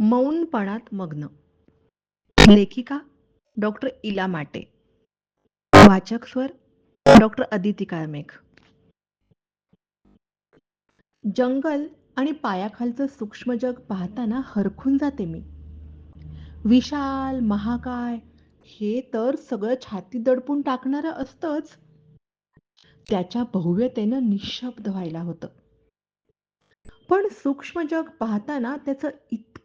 मौनपणात मग्न. लेखिका डॉक्टर इला माटे. वाचक स्वर डॉक्टर अदिती काळमेघ. जंगल आणि पायाखालचं सूक्ष्म जग पाहताना हरखून जाते मी. विशाल महाकाय हे तर सगळं छाती दडपून टाकणारं असतंच. त्याच्या भव्यतेनं निशब्द व्हायला होतं. पण सूक्ष्म जग पाहताना त्याचं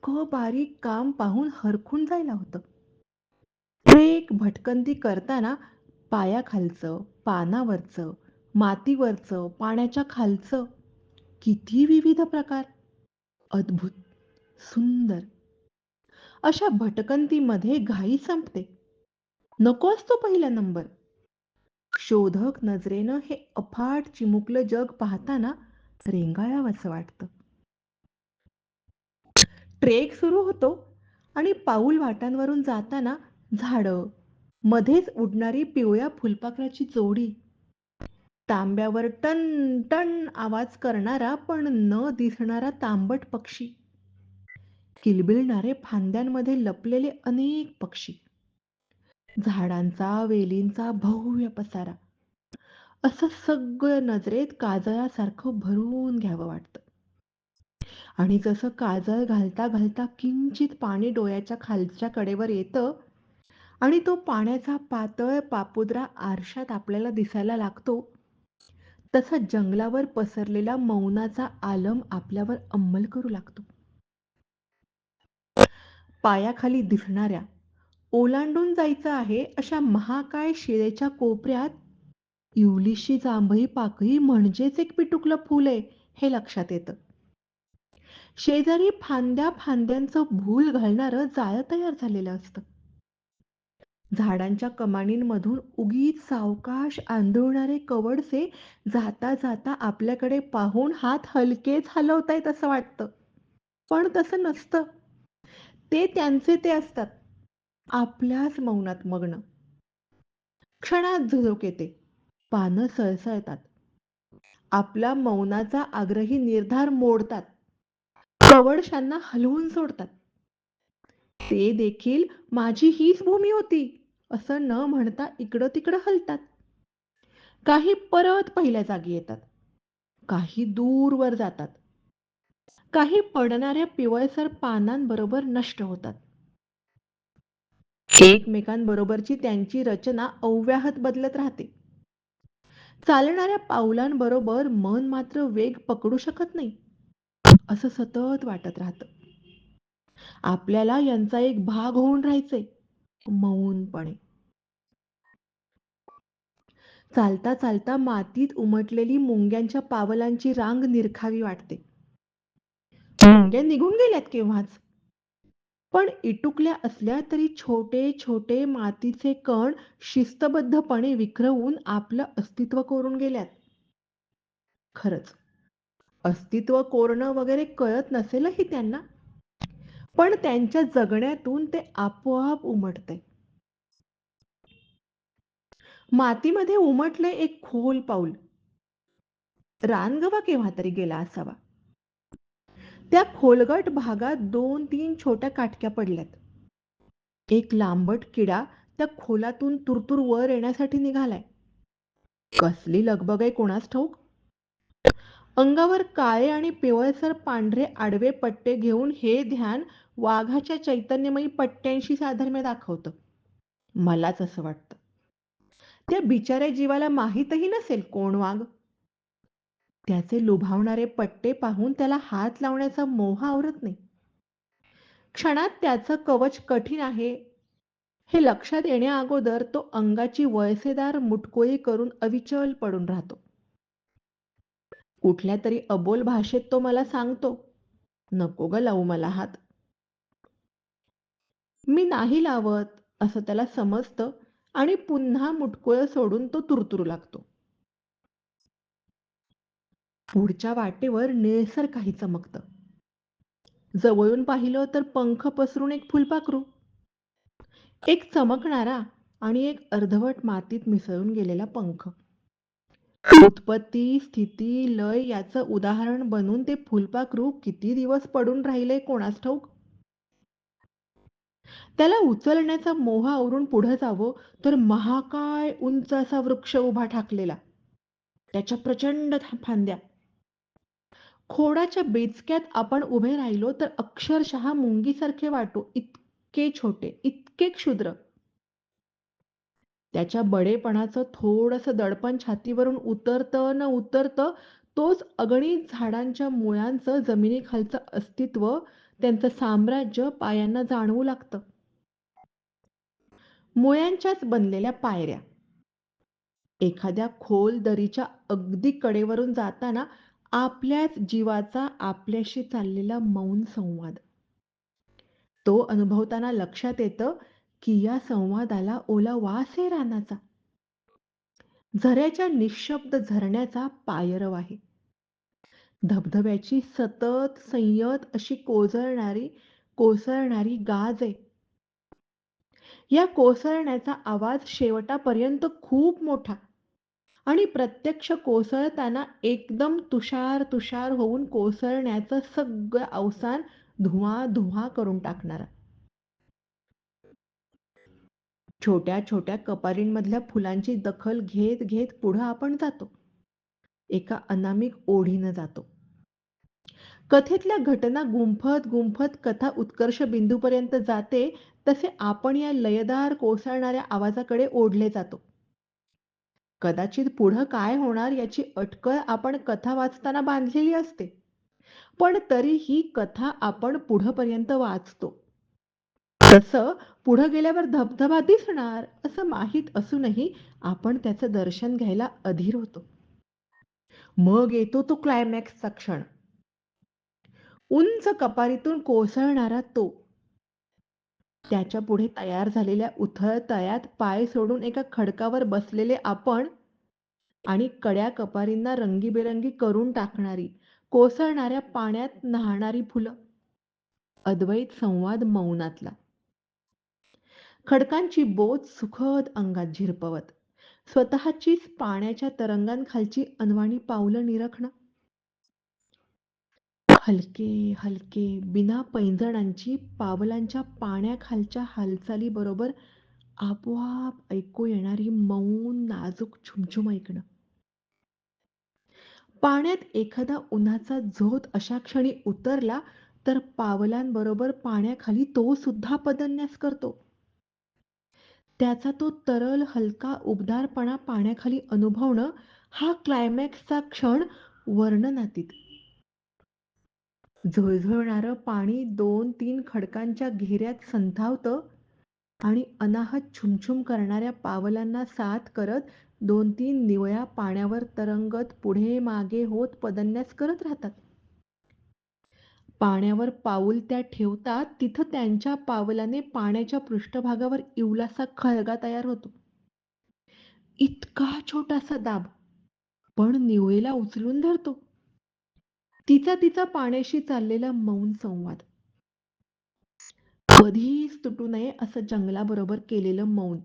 इतकं बारीक काम पाहून हरखून जायला होतं. ट्रेक भटकंती करताना पायाखालचं पानावरचं मातीवरचं पाण्याच्या खालचं किती विविध प्रकार. अद्भुत सुंदर. अशा भटकंतीमध्ये घाई संपते. नको असतो पहिला नंबर. शोधक नजरेनं हे अफाट चिमुकलं जग पाहताना रेंगाळावंसं वाटतं. ट्रेक सुरू होतो आणि पाऊल वाटांवरून जाताना झाडं मध्येच उडणारी पिवळ्या फुलपाखराची जोडी. तांब्यावर टन टन आवाज करणारा पण न दिसणारा तांबट पक्षी. किलबिलणारे फांद्यांमध्ये लपलेले अनेक पक्षी. झाडांचा वेलींचा भव्य पसारा. असं सगळं नजरेत काजळासारखं भरून घ्यावं वाटतं. आणि जसं काजळ घालता घालता किंचित पाणी डोळ्याच्या खालच्या कडेवर येतं आणि तो पाण्याचा पातळ पापुद्रा आरशात आपल्याला दिसायला लागतो. तसा जंगलावर पसरलेला मौनाचा आलम आपल्यावर अंमल करू लागतो. पायाखाली दिसणाऱ्या ओलांडून जायचं आहे अशा महाकाय शिळेच्या कोपऱ्यात इवलीशी जांभई पाकळी म्हणजेच एक पिटुकलं फुल आहे हे लक्षात येतं. शेजारी फांद्या फांद्यांचं भूल घालणारं जाळं तयार झालेलं असतं. झाडांच्या कमानींमधून उगीच सावकाश आंधळणारे कवडसे जाता जाता आपल्याकडे पाहून हात हलकेच हलवतायत असं वाटतं. पण तसं नसतं. ते त्यांचे ते असतात. आपल्याच मौनात मग्न. क्षणात झुळूक येते पानं सळसळतात. आपला मौनाचा आग्रही निर्धार मोडतात. कवडशांना हलवून सोडतात. ते देखील माझी हीच भूमी होती असं न म्हणता इकडं तिकडं हलतात. काही परत पहिल्या जागी येतात. काही दूरवर जातात. काही पडणाऱ्या पिवळसर पानांबरोबर नष्ट होतात. एकमेकांबरोबरची त्यांची रचना अव्याहत बदलत राहते. चालणाऱ्या पावलांबरोबर मन मात्र वेग पकडू शकत नाही. असं सतत वाटत राहतं. आपल्याला यांचा एक भाग होऊन राहायचंय मौनपणे. चालता चालता मातीत उमटलेली मुंग्यांच्या पावलांची रांग निरखावी वाटते. मुंग्या निघून गेल्यात केव्हाच? पण इटुकल्या असल्या तरी छोटे छोटे मातीचे कण शिस्तबद्धपणे विखरवून आपलं अस्तित्व करून गेल्यात. खरंच. अस्तित्व कोरणं वगैरे कळत नसेलही त्यांना. पण त्यांच्या जगण्यातून ते आपोआप उमटते. मातीमध्ये उमटले एक खोल पाऊल. रानगवा केव्हा तरी गेला असावा. त्या खोलगट भागात दोन तीन छोट्या काटक्या पडल्यात. एक लांबट किडा त्या खोलातून तुरतुर वर येण्यासाठी निघालाय. कसली लगबग आहे कोणास ठाऊक? अंगावर काळे आणि पिवळसर पांढरे आडवे पट्टे घेऊन हे ध्यान वाघाच्या चैतन्यमयी पट्ट्यांशी साधर्म्य दाखवतं. मलाच असं वाटतं. त्या बिचाऱ्या जीवाला माहीतही नसेल कोण वाघ. त्याचे लुभावणारे पट्टे पाहून त्याला हात लावण्याचा मोह आवरत नाही. क्षणात त्याचं कवच कठीण आहे. हे लक्षात येण्या अगोदर तो अंगाची वळसेदार मुटकोळी करून अविचल पडून राहतो. कुठल्या तरी अबोल भाषेत तो मला सांगतो. नको ग लावू मला हात. मी नाही लावत असं त्याला समजतं आणि पुन्हा मुटकुळ सोडून तो तुरतुरू लागतो. पुढच्या वाटेवर निळसर काही चमकतं. जवळून पाहिलं तर पंख पसरून एक फुलपाखरू. एक चमकणारा आणि एक अर्धवट मातीत मिसळून गेलेला पंख. उत्पत्ती स्थिती लय याचं उदाहरण बनून ते फुलपाखरू किती दिवस पडून राहिले कोणास ठाऊक? त्याला उचलण्याचा मोह आवरून पुढे जावं तर महाकाय उंच असा वृक्ष उभा ठाकलेला. त्याच्या प्रचंड फांद्या. खोडाच्या बेचक्यात आपण उभे राहिलो तर अक्षरशः मुंगीसारखे वाटो. इतके छोटे इतके क्षुद्र. त्याच्या बडेपणाचं थोडंसं दडपण छातीवरून उतरतं न उतरतं तोच अगणित झाडांच्या मुळांचं जमिनीखालचं अस्तित्व त्यांचं साम्राज्य पायांना जाणवू लागतं. मुळ्यांच्याच बनलेल्या पायऱ्या. एखाद्या खोल दरीच्या अगदी कडेवरून जाताना आपल्याच जीवाचा आपल्याशी चाललेला मौन संवाद. तो अनुभवताना लक्षात येतं की या संवादाला ओला वास आहे रानाचा. झऱ्याच्या निशब्द झरण्याचा पायरव आहे. धबधब्याची सतत संयत अशी कोसळणारी कोसळणारी गाज आहे. या कोसळण्याचा आवाज शेवटापर्यंत खूप मोठा आणि प्रत्यक्ष कोसळताना एकदम तुषार तुषार होऊन कोसळण्याचं सगळं अवसान धुवा धुवा करून टाकणारा. छोट्या छोट्या कपारींमधल्या फुलांची दखल घेत घेत पुढं आपण जातो. एका अनामिक ओढीनं जातो. कथेतल्या घटना गुंफत गुंफत कथा उत्कर्ष बिंदूपर्यंत जाते तसे आपण या लयदार कोसळणाऱ्या आवाजाकडे ओढले जातो. कदाचित पुढं काय होणार याची अटकळ आपण कथा वाचताना बांधलेली असते. पण तरी ही कथा आपण पुढपर्यंत वाचतो. तसं पुढं गेल्यावर धबधबा दिसणार असं माहीत असूनही आपण त्याचं दर्शन घ्यायला अधीर होतो. मग येतो तो क्लायमॅक्सचा क्षण. उंच कपारीतून कोसळणारा तो. त्याच्या पुढे तयार झालेल्या उथळतळ्यात पाय सोडून एका खडकावर बसलेले आपण आणि कड्या कपारींना रंगीबेरंगी करून टाकणारी कोसळणाऱ्या पाण्यात न्हाणारी फुलं. अद्वैत संवाद मौनातला. खडकांची बोध सुखद अंगात झिरपवत. स्वतःचीच पाण्याच्या तरंगांखालची अनवाणी पावलं निरखणं. हलके हलके बिना पैंजणांची पावलांच्या पाण्याखालच्या हालचाली बरोबर आपोआप ऐकू येणारी मौन नाजूक छुमछुम ऐकणं. पाण्यात एखादा उन्हाचा झोत अशा क्षणी उतरला तर पावलांबरोबर पाण्याखाली तो सुद्धा पदन्यास करतो. त्याचा तो तरल हलका उबदारपणा पाण्याखाली अनुभवणं हा क्लायमॅक्सचा क्षण वर्णनातीत. झुळझुळणारं पाणी दोन तीन खडकांच्या घेऱ्यात संथावतं आणि अनाहत छुमछुम करणाऱ्या पावलांना साथ करत दोन तीन निवळ्या पाण्यावर तरंगत पुढे मागे होत पदन्यास करत राहतात. पाण्यावर पाऊल त्या ठेवतात तिथं त्यांच्या पावलाने पाण्याच्या पृष्ठभागावर इवलासा खळगा तयार होतो. इतका छोटासा दाब पण निवळेला उचलून धरतो. तिचा तिचा पाण्याशी चाललेला मौन संवाद. कधीच तुटू नये असं जंगलाबरोबर केलेलं मौन.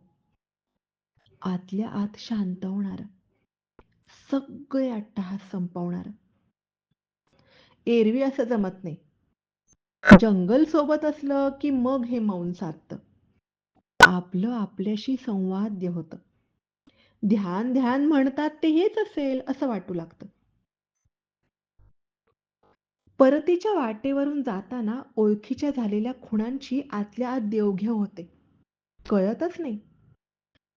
आतल्या आत शांत होणार. सगळे अट्टहास संपवणार. एरवी असं जमत नाही. जंगल सोबत असलं की मग हे मौन साधतं. आपलं आपल्याशी संवाद्य होतं. ध्यान ध्यान म्हणतात ते हेच असेल असं वाटू लागतं. परतीच्या वाटेवरून जाताना ओळखीच्या झालेल्या खुणांची आतल्या आत देवघेव होते. कळतच नाही.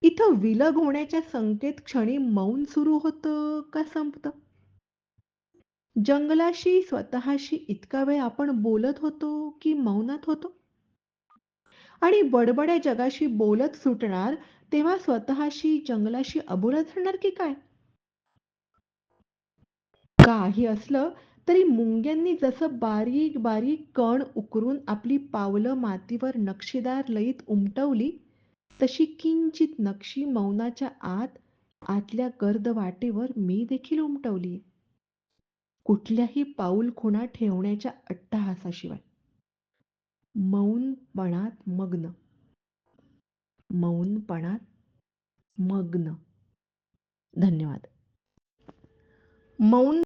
इथं विलग होण्याच्या संकेत क्षणी मौन सुरू होतं का संपतं? जंगलाशी स्वतःशी इतका वेळ आपण बोलत होतो की मौनात होतो? आणि बडबड्या जगाशी बोलत सुटणार तेव्हा स्वतःशी जंगलाशी अबोला राहणार की काय? काही असलं तरी मुंग्यांनी जसं बारीक बारीक कण उकरून आपली पावलं मातीवर नक्षीदार लयीत उमटवली तशी किंचित नक्षी मौनाच्या आत आतल्या गर्द वाटेवर मी देखील उमटवली. कुठल्याही पाऊल खुणा ठेवण्याच्या अट्टहासाशिवाय. मौनपणात मग्न. मौनपणात मग्न. धन्यवाद. मौन